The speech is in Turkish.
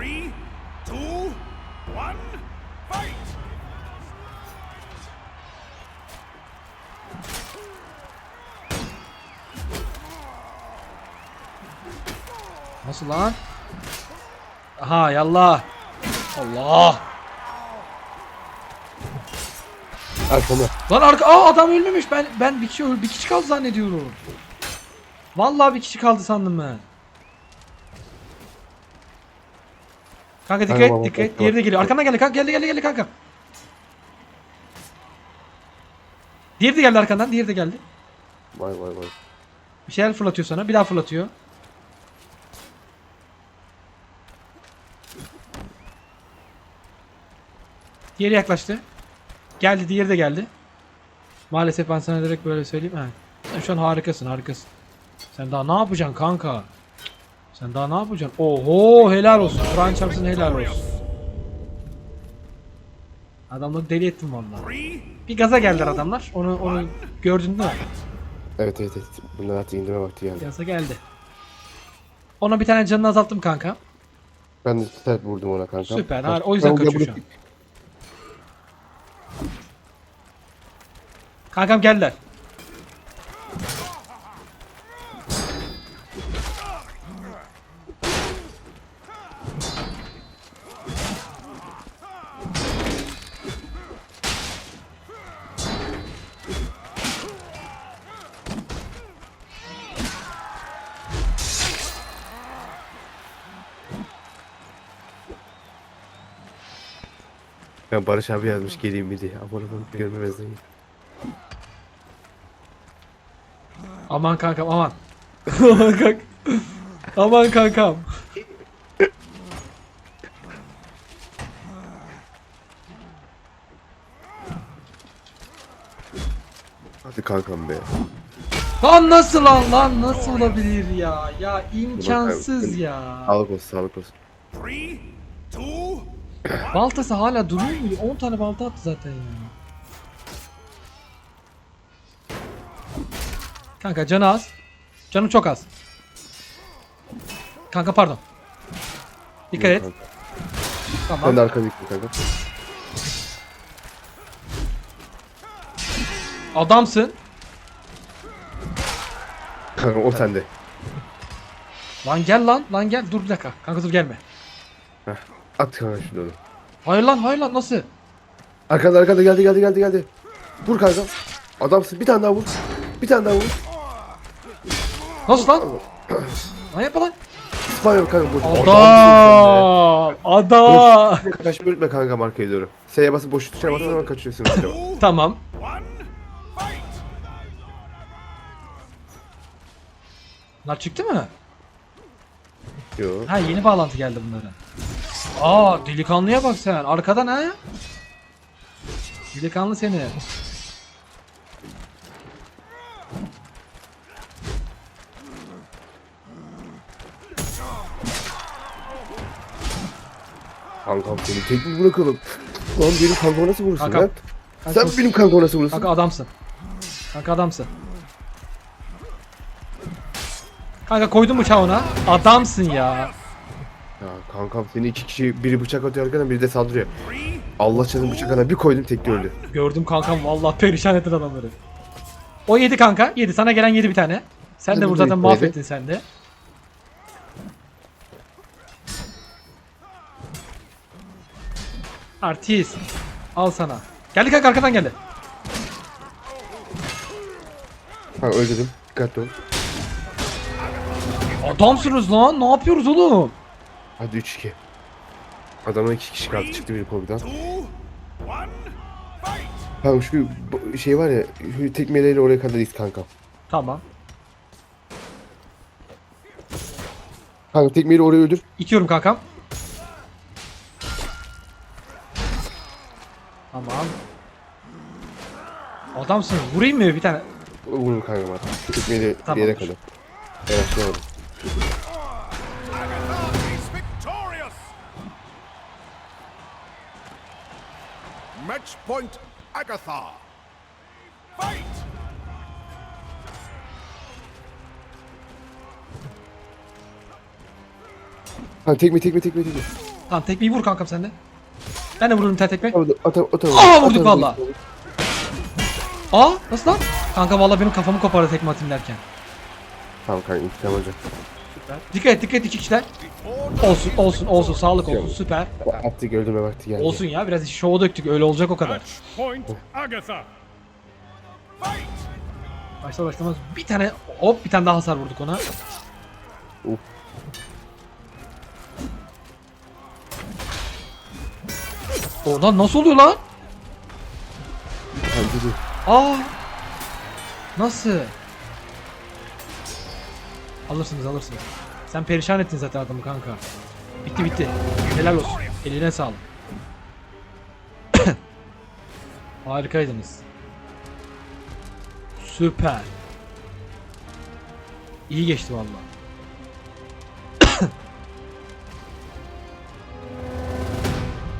Three, two, one, fight! Nasıl lan? Aha yallah. Allah. Arkama. Lan arka Aa, adam ölmemiş. Ben ben bir kişi öl bir kişi kaldı zannediyorum. Vallahi bir kişi kaldı sandım ben. Kanka dikkat et, dikkat et. Diğeri de geliyor. Arkandan geldi kanka. Geldi geldi geldi kanka. Diğeri de geldi arkandan. Diğeri de geldi. Vay vay vay. Bir şeyler fırlatıyor sana. Bir daha fırlatıyor. Diğeri yaklaştı. Geldi, diğeri de geldi. Maalesef ben sana direkt böyle söyleyeyim. Ha. Sen şu an harikasın, harikasın. Sen daha ne yapacaksın kanka? Sen daha ne yapacaksın? Oho helal olsun. Kur'an çarpsın helal olsun. Adamları deli ettim vallahi. Bir gaza geldiler adamlar. Onu onu gördün değil mi? Evet evet evet. Bunlar artık indirme vakti geldi. Gaza geldi. Ona bir tane canını azalttım kanka. Ben de sert vurdum ona kanka. Süper. Har- O yüzden kaçıyor şu an. Kankam geldiler. Ben Barış abi yazmış geleyim mi diye. Aman aman görmemezden. Aman kankam aman. aman kank. Aman kankam. Hadi kankam be. Lan nasıl lan lan nasıl olabilir ya? Ya imkansız ya. Sağlık olsun sağlık olsun. three, two, Baltası hala duruyor mu? 10 tane balta attı zaten ya. Kanka canı az. Canı çok az. Kanka pardon. Dikkat et. Tamam. Ben de arkada gittim kanka. Adamsın. Kanka o sende. Lan gel lan. Lan gel. Dur bir dakika. Kanka dur gelme. Heh. At kanka şunu. Hayır lan hayır lan nasıl? Arkada arkada geldi geldi geldi geldi. Vur kanka. Adamsın bir tane daha vur. Bir tane daha vur. Nasıl lan? Lan yapma lan. İspanyol kanka vur. Adam. Adam. Kaç bölme kanka markayı doğru. S'ye basıp boş tuşa basıp hemen kaçıyorsun. Tamam. Bunlar çıktı mı? Yo. Ha yeni bağlantı geldi bunlara. Aa delikanlıya bak sen. Arkadan ha? Delikanlı seni. Kankam seni tek mi bırakalım? Lan benim kankama nasıl vurursun Kankam. lan? Kanka, Sen benim kankama nasıl vurursun? kanka adamsın. Kanka adamsın. Kanka koydum bıçağı ona. Adamsın ya. Ya kankam seni iki kişi biri bıçak atıyor arkadan biri de saldırıyor. Allah çarpsın bıçak ana bir koydum tekli öldü. Gördüm kankam vallahi perişan ettin adamları. O yedi kanka. Yedi. Sana gelen yedi bir tane. Sen de burada zaten yedi. mahvettin sen de. Artist. Al sana. Geldi kanka arkadan geldi. Ha öldürdüm. Dikkatli ol. Adamsınız lan. Ne yapıyoruz oğlum? Hadi 3-2. Adamın iki kişi kaldı çıktı biri fight! Kanka şu şey var ya şu tekmeleyle oraya kadar it kankam. Tamam. Kanka tekmeyle oraya öldür. İtiyorum kankam. Tamam. Adamsın. Vurayım mı bir tane? Vurur kankam artık. Tekmeyle Tamam. yere kadar. Yavaşlayamadım. Agatha Match point, Agatha! Fight! Kanka tekme tekme tekme tekme. Tamam tekmeyi vur kankam sen de. Ben de vururum tane tekme. At, at, at, at, Aa, vurduk valla. Aa nasıl lan? Kanka vallahi benim kafamı kopardı tekme atayım derken. Tamam kanka intikam alacak. Dikkat et dikkat et iki kişiler. Olsun olsun olsun sağlık olsun süper. Attık öldürme vakti geldi. Olsun ya biraz şova döktük öyle olacak o kadar. Fight! Başta başlamaz bir tane hop bir tane daha hasar vurduk ona. Uf. O lan nasıl oluyor lan? Aa! Nasıl? Alırsınız alırsınız. Sen perişan ettin zaten adamı kanka. Bitti bitti. Helal olsun. Eline sağlık. Harikaydınız. Süper. İyi geçti vallahi.